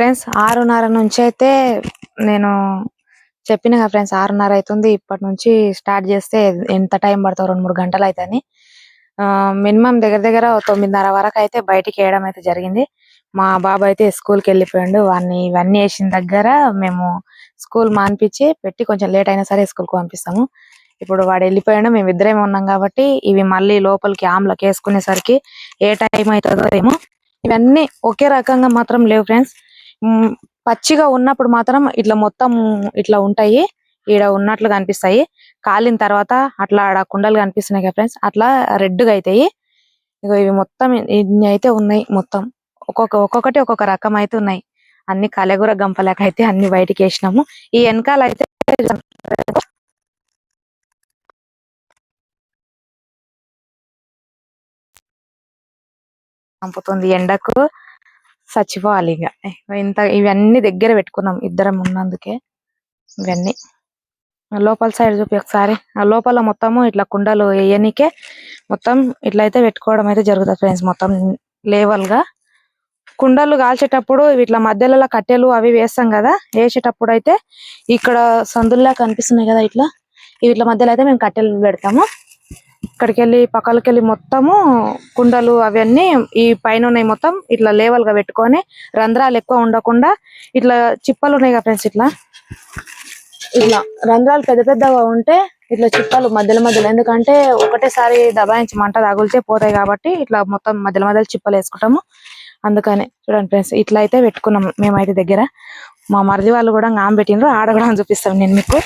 Friends ఆరున్నర నుంచి అయితే నేను చెప్పిన కదా ఫ్రెండ్స్ ఆరున్నర అవుతుంది ఇప్పటి నుంచి స్టార్ట్ చేస్తే ఎంత టైం పడుతుంది రెండు మూడు గంటలు అవుతాయని మినిమం దగ్గర దగ్గర తొమ్మిదిన్నర వరకు అయితే బయటికి వేయడం అయితే జరిగింది. మా బాబు అయితే స్కూల్కి వెళ్ళిపోయాడు. వాడిని ఇవన్నీ వేసిన దగ్గర మేము స్కూల్ మానిపించి పెట్టి కొంచెం లేట్ అయినా సరే స్కూల్కి పంపిస్తాము. ఇప్పుడు వాడు వెళ్ళిపోయాడు. మేము ఇద్దరేమే ఉన్నాం కాబట్టి ఇవి మళ్ళీ లోపలికి ఆమ్లకి వేసుకునేసరికి ఏ టైం అవుతుందో ఏమో. ఇవన్నీ ఒకే రకంగా మాత్రం లేవు ఫ్రెండ్స్. పచ్చిగా ఉన్నప్పుడు మాత్రం ఇట్లా మొత్తం ఇట్లా ఉంటాయి. ఈడ ఉన్నట్లు కనిపిస్తాయి. కాలిన తర్వాత అట్లా ఆడ కుండలు కనిపిస్తున్నాయి కదా ఫ్రెండ్స్ అట్లా రెడ్గా అవుతాయి ఇగో ఇవి మొత్తం ఇన్ని అయితే ఉన్నాయి మొత్తం. ఒక్కొక్క ఒక్కొక్కటి ఒక్కొక్క రకం అయితే ఉన్నాయి. అన్ని కలగూర గంపలేక అయితే అన్ని బయటికి వేసినాము. ఈ వెనకాల అయితే చంపుతుంది ఎండకు. చచ్చిపోవాలి ఇక ఇంత ఇవన్నీ దగ్గర పెట్టుకున్నాం ఇద్దరం ఉన్నందుకే. ఇవన్నీ. ఆ లోపల సైడ్ చూపి ఒకసారి. ఆ లోపల మొత్తము ఇట్లా కుండలు వేయనికే మొత్తం ఇట్లా అయితే పెట్టుకోవడం అయితే జరుగుతుంది ఫ్రెండ్స్. మొత్తం లేవల్గా కుండలు కాల్చేటప్పుడు ఇట్లా మధ్యలో కట్టెలు అవి వేస్తాం కదా వేసేటప్పుడు అయితే ఇక్కడ సందుల్లా కనిపిస్తున్నాయి కదా ఇట్లా. ఇవి ఇట్లా మధ్యలో అయితే మేము కట్టెలు పెడతాము. ఇక్కడికి వెళ్ళి పక్కలకి వెళ్ళి మొత్తము కుండలు అవన్నీ ఈ పైన ఉన్నాయి మొత్తం ఇట్లా లేవల్గా పెట్టుకొని రంధ్రాలు ఎక్కువ ఉండకుండా ఇట్లా చిప్పలు ఉన్నాయి కదా ఫ్రెండ్స్ ఇట్లా? ఇట్లా రంధ్రాలు పెద్ద పెద్దగా ఉంటే ఇట్లా చిప్పలు మధ్యలో మధ్యలో. ఎందుకంటే ఒకటేసారి దబాయించి మంట తగులితే పోతాయి కాబట్టి ఇట్లా మొత్తం మధ్యలో మధ్యలో చిప్పలు వేసుకుంటాము. అందుకని చూడండి ఫ్రెండ్స్ ఇట్లా అయితే పెట్టుకున్నాం మేమైతే దగ్గర. మా మరిది వాళ్ళు కూడా ఆమె పెట్టిండ్రు ఆడ కూడా చూపిస్తాం నేను మీకు.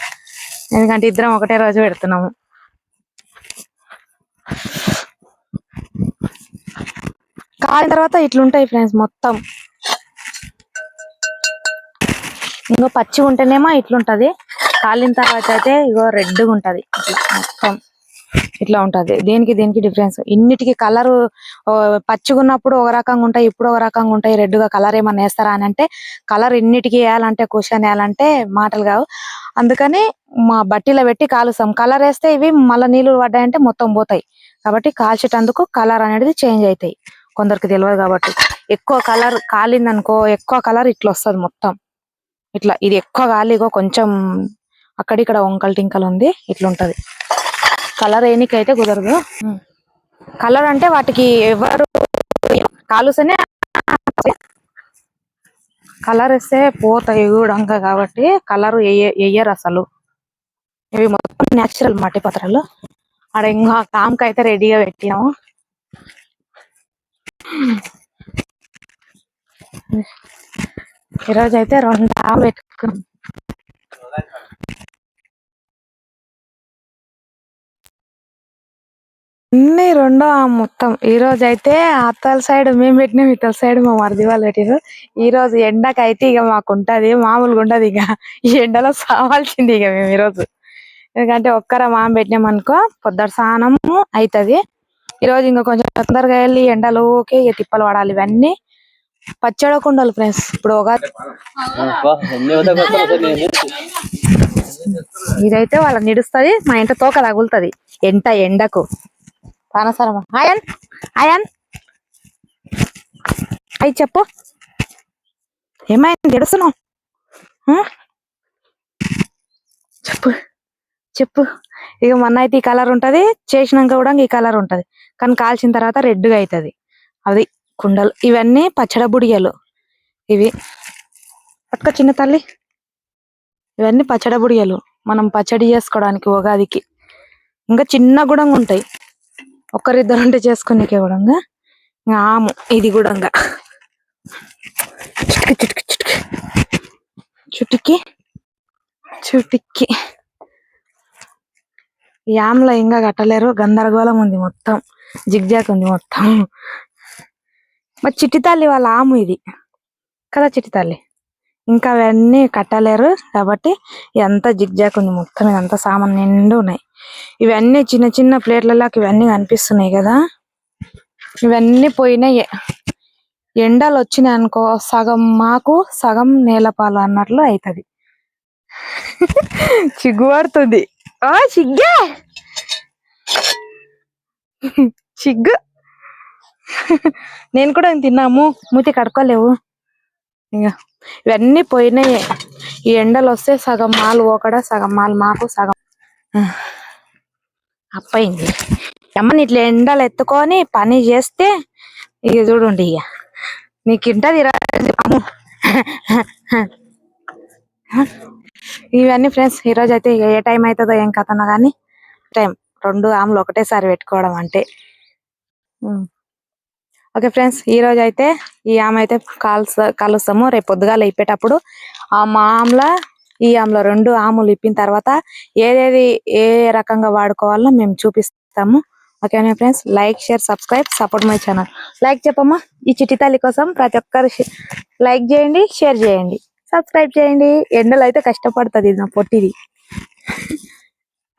ఎందుకంటే ఇద్దరం ఒకటే రోజు పెడుతున్నాము. కాలిన తర్వాత ఇట్లుంటాయి ఫ్రెండ్స్ మొత్తం. ఇంకో పచ్చి ఉంటేనేమో ఇట్లుంటది. కాలిన తర్వాత అయితే ఇగో రెడ్గా ఉంటది. ఇట్లా మొత్తం ఇట్లా ఉంటది. దేనికి దేనికి డిఫరెన్స్ ఇన్నిటికి కలర్ పచ్చిగున్నప్పుడు ఒక రకంగా ఉంటాయి ఇప్పుడు ఒక రకంగా ఉంటాయి. రెడ్గా కలర్ ఏమన్నా వేస్తారా అని అంటే కలర్ ఇన్నిటికి వేయాలంటే క్వశ్చన్ వేయాలంటే మాటలు కావు. అందుకని మా బట్టీలో పెట్టి కాలుస్తాం కలర్ వేస్తే ఇవి మళ్ళీ నీళ్ళు పడ్డాయంటే మొత్తం పోతాయి. కాబట్టి కాల్చేటందుకు కలర్ అనేది చేంజ్ అవుతాయి కొందరికి తెలియదు కాబట్టి. ఎక్కువ కలర్ కాలిందనుకో ఎక్కువ కలర్ ఇట్లా వస్తది మొత్తం. ఇట్లా ఇది ఎక్కువ కాలిగో కొంచెం అక్కడిక్కడ వంకలు టింకలు ఉంది ఇట్లా కలర్ ఏనికైతే కుదరదు. కలర్ అంటే వాటికి ఎవరు కాలుస్తేనే కలర్ వేస్తే పోతాయి కూడా కాబట్టి కలర్ వేయరు అసలు. ఇవి మొత్తం న్యాచురల్ మట్టి పత్రాలు. ఆడ ఇంకా కామ్కి అయితే రెడీగా పెట్టినాము. ఈరోజు అయితే రెండు ఆమె పెట్టుకున్నాం. అన్ని రెండో మొత్తం. ఈ రోజు అయితే అత్తల సైడ్ మేము పెట్టినాం ఇతల సైడ్ మా మరిది వాళ్ళు పెట్టినారు ఈ రోజు ఎండకైతే ఇక మాకు ఉంటది మామూలుగా ఉండదు ఇక ఈ ఎండలో సావాల్సింది ఇక మేము ఈ రోజు. ఎందుకంటే ఒక్కర మామ పెట్టినాం అనుకో పొద్దుట స్నానము అవుతుంది ఈ రోజు ఇంకా కొంచెం తొందరగా వెళ్ళి ఎండలోకి ఇక తిప్పలు పడాలి ఇవన్నీ. పచ్చడి కుండలు ఫ్రెండ్స్. ఇప్పుడు ఒక ఇదైతే వాళ్ళ నిడుస్తుంది మా ఇంట తోక తగులుతుంది. ఎంట ఎండకు. పానసరమ ఆయన్ ఆయన్. అయి చెప్పు. ఏమైంది? ఎడుస్తున్నావు చెప్పు. చెప్పు. ఇక మొన్న అయితే ఈ కలర్ ఉంటుంది చేసినాక కూడా ఈ కలర్ ఉంటుంది. కానీ కాల్చిన తర్వాత రెడ్గా అవుతుంది అది కుండలు. ఇవన్నీ పచ్చడి బుడిగలు ఇవి. పట్టుకో చిన్న తల్లి. ఇవన్నీ పచ్చడి బుడిగలు మనం పచ్చడి చేసుకోవడానికి ఉగాదికి. ఇంకా చిన్న కూడా ఉంటాయి. ఒక్కరిద్దరు ఉంటే చేసుకునేకే కూడా ఇంకా ఆము ఇది కూడా చుట్టుకి చుట్టుకి చుట్టుకి. చుటికి చుట్టుకి. యామ్లో ఇంకా కట్టలేరు గందరగోళం ఉంది మొత్తం. జిగ్జాక్ ఉంది మొత్తం. మరి చిట్టి తల్లి వాళ్ళ ఆము ఇది. కదా చిట్టి తల్లి ఇంకా అవన్నీ కట్టలేరు కాబట్టి ఎంత జిగ్జాక్ ఉంది మొత్తం ఇదంతా సామాన్ నిండు ఉన్నాయి ఇవన్నీ చిన్న చిన్న ప్లేట్లలోకి ఇవన్నీ కనిపిస్తున్నాయి కదా. ఇవన్నీ పోయినాయి ఎండలు వచ్చినాయి అనుకో సగం మాకు సగం నేలపాలు అన్నట్లు అవుతుంది చిగ్గు పడుతుంది ఓ చిగ్గే! చిగ్గు! నేను కూడా తిన్నాము? మూతి కడుక్కోలేవు. ఇంకా ఇవన్నీ పోయినాయి. ఈ ఎండలు వస్తే సగం మాలు ఒకడ సగం మాలు మాకు సగం. అప్పయింది. అమ్మని ఇట్లా ఎండలు ఎత్తుకొని పని చేస్తే ఇక చూడండి ఇక. నీకు ఇంటది ఇవన్నీ ఫ్రెండ్స్ ఈ అయితే ఇక ఏ టైం అవుతుందో ఏం కథనో కానీ టైం. రెండు ఆములు ఒకటేసారి పెట్టుకోవడం అంటే. ఓకే ఫ్రెండ్స్ ఈ రోజు అయితే ఈ ఆమె అయితే కాల్స్ కలుస్తాము. రేపు పొద్దుగాల ఇప్పేటప్పుడు ఆ మా ఆమ్ల ఈ ఆమ్లో రెండు ఆములు ఇప్పిన తర్వాత ఏదేది ఏ రకంగా వాడుకోవాలో మేము చూపిస్తాము. ఓకేనా friends like share subscribe support my channel like చెప్పమ్మా. ఈ చిట్టి తల్లి కోసం ప్రతి ఒక్కరు లైక్ చేయండి షేర్ చేయండి. సబ్స్క్రైబ్ చేయండి. ఎండలు అయితే కష్టపడుతుంది ఇది నా పొట్టిది.